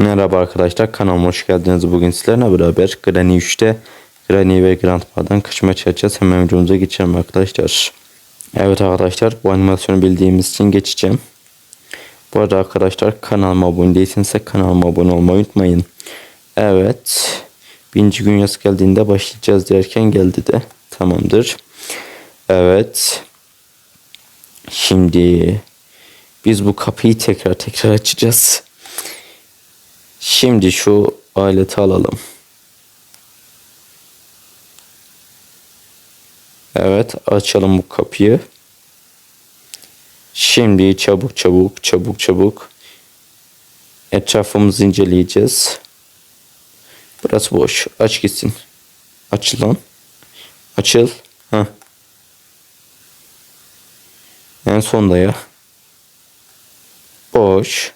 Merhaba arkadaşlar kanalıma hoş geldiniz. Bugün sizlerle beraber Granny 3'te Granny ve Grandpa'dan kaçmaya çalışacağız. Hemen videomuza geçelim arkadaşlar. Evet arkadaşlar bu animasyonu bildiğimiz için geçeceğim. Bu arada arkadaşlar kanalıma abone değilseniz kanalıma abone olmayı unutmayın. Evet. Birinci gün yaz geldiğinde başlayacağız derken geldi de. Tamamdır. Evet. Şimdi biz bu kapıyı tekrar tekrar açacağız. Şimdi şu aleti alalım. Evet açalım bu kapıyı. Şimdi çabuk çabuk çabuk çabuk etrafımızı inceleyeceğiz. Burası boş. Aç gitsin. Aç lan. Açıl. Heh. En sonda ya. Boş.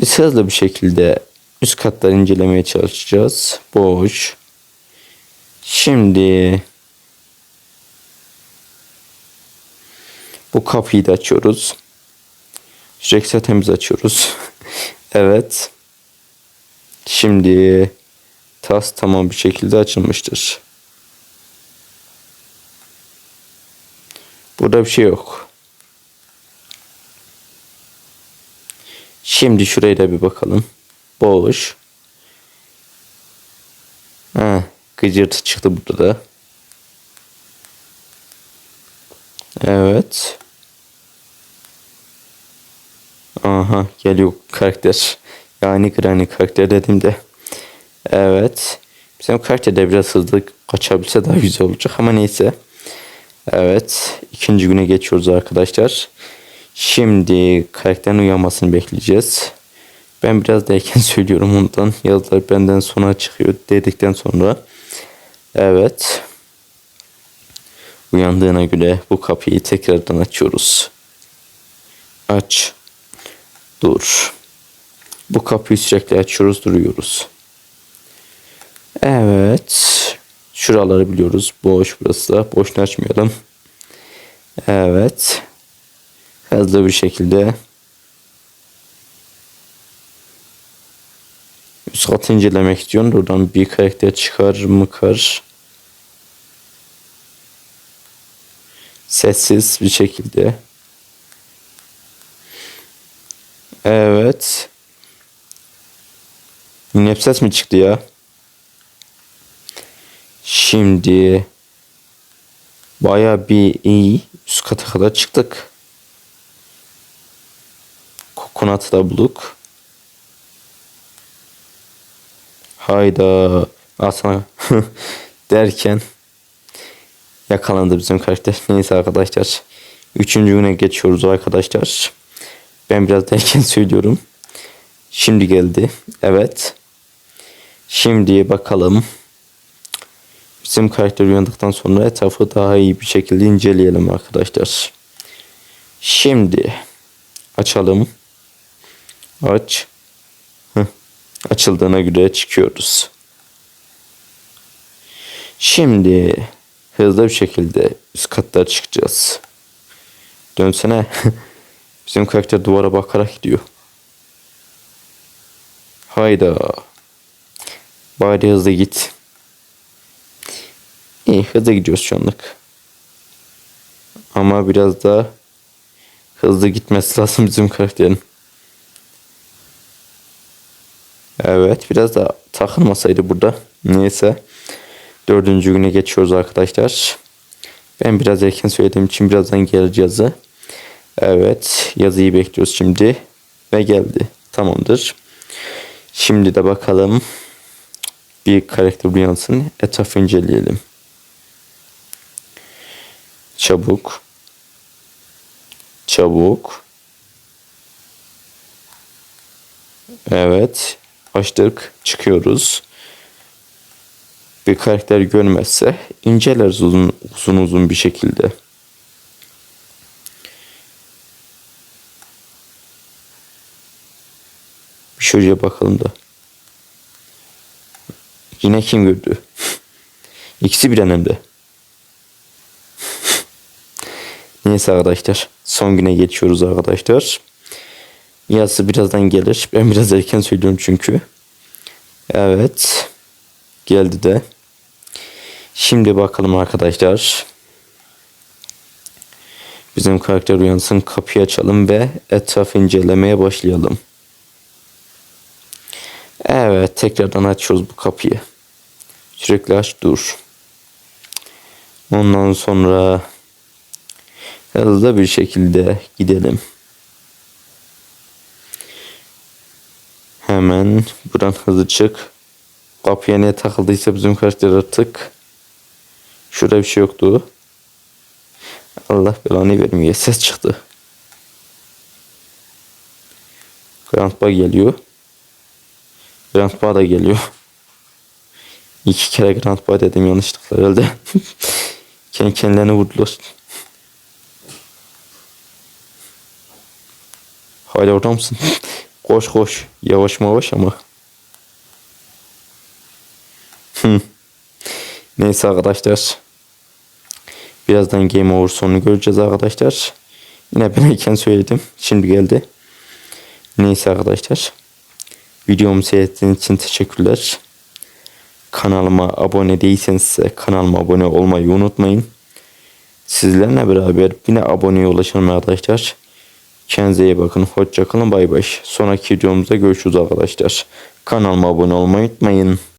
Biz hızlı bir şekilde üst katları incelemeye çalışacağız. Boş. Şimdi bu kapıyı da açıyoruz. Sürekli temiz açıyoruz. evet. Şimdi tas tamam bir şekilde açılmıştır. Burada bir şey yok. Şimdi şuraya da bir bakalım. Boş. Ha, gıcırtı çıktı burada da. Evet. Aha geliyor karakter. Yani Granny karakter dedim de. Evet. Bizim karakter de biraz hızlı kaçabilse daha güzel olacak ama neyse. Evet. ikinci güne geçiyoruz arkadaşlar. Şimdi karakterin uyanmasını bekleyeceğiz. Ben biraz da erken söylüyorum ondan. Yazılar benden sonra çıkıyor dedikten sonra. Evet. Uyandığına göre bu kapıyı tekrardan açıyoruz. Aç. Dur. Bu kapıyı sürekli açıyoruz duruyoruz. Evet. Şuraları biliyoruz. Boş burası da. Boşuna açmayalım. Evet. Hızlı bir şekilde üst katı incelemek istiyorum. Buradan bir karakter çıkar mı kar. Sessiz bir şekilde. Evet. Yine ses mi çıktı ya? Şimdi baya bir iyi üst kata kadar çıktık. Kokonatı da bulduk. Hayda. Asana derken yakalandı bizim karakter. Neyse arkadaşlar. Üçüncü güne geçiyoruz arkadaşlar. Ben biraz derken söylüyorum. Şimdi geldi. Evet. Şimdi bakalım. Bizim karakter uyandıktan sonra etrafı daha iyi bir şekilde inceleyelim arkadaşlar. Şimdi açalım. Aç. Heh. Açıldığına göre çıkıyoruz. Şimdi hızlı bir şekilde üst katlara çıkacağız. Dönsene. Bizim karakter duvara bakarak gidiyor. Hayda. Bari hızlı git. İyi hızlı gidiyoruz şu anlık. Ama biraz daha hızlı gitmesi lazım bizim karakterin. Evet biraz da takılmasaydı burada. Neyse. Dördüncü güne geçiyoruz arkadaşlar. Ben biraz erken söylediğim için birazdan geleceğiz. Evet yazıyı bekliyoruz şimdi. Ve geldi. Tamamdır. Şimdi de bakalım. Bir karakter uyansın. Etrafı inceleyelim. Çabuk. Çabuk. Evet. Açtık. Çıkıyoruz. Bir karakter görmezse inceleriz uzun uzun, uzun bir şekilde. Bir şuraya bakalım da. Yine kim gördü? İkisi bir hem de. Neyse arkadaşlar. Son güne geçiyoruz arkadaşlar. Yazısı birazdan gelir. Ben biraz erken söylüyorum çünkü. Evet. Geldi de. Şimdi bakalım arkadaşlar. Bizim karakter uyansın. Kapıyı açalım ve etrafı incelemeye başlayalım. Evet. Tekrardan açıyoruz bu kapıyı. Sürekli aç dur. Ondan sonra hızlı bir şekilde gidelim. Hemen buradan hızlı çık. Kapıya ne takıldıysa bizim karakter artık. Şurada bir şey yoktu. Allah belanı vermiyor. Ses çıktı. Grandpa geliyor. Grandpa da geliyor. İki kere Grandpa dedim yanlışlıkla herhalde. Kendi kendilerine vurdular. Hala orada mısın? koş koş. Yavaş yavaş ama. Neyse arkadaşlar. Birazdan Game Over sonunu göreceğiz arkadaşlar. Yine ben erken söyledim. Şimdi geldi. Neyse arkadaşlar. Videomu seyrettiğiniz için teşekkürler. Kanalıma abone değilseniz kanalıma abone olmayı unutmayın. Sizlerle beraber yine aboneye ulaşalım arkadaşlar. Kendinize iyi bakın. Hoşçakalın. Bay bay. Sonraki videomuzda görüşürüz arkadaşlar. Kanalıma abone olmayı unutmayın.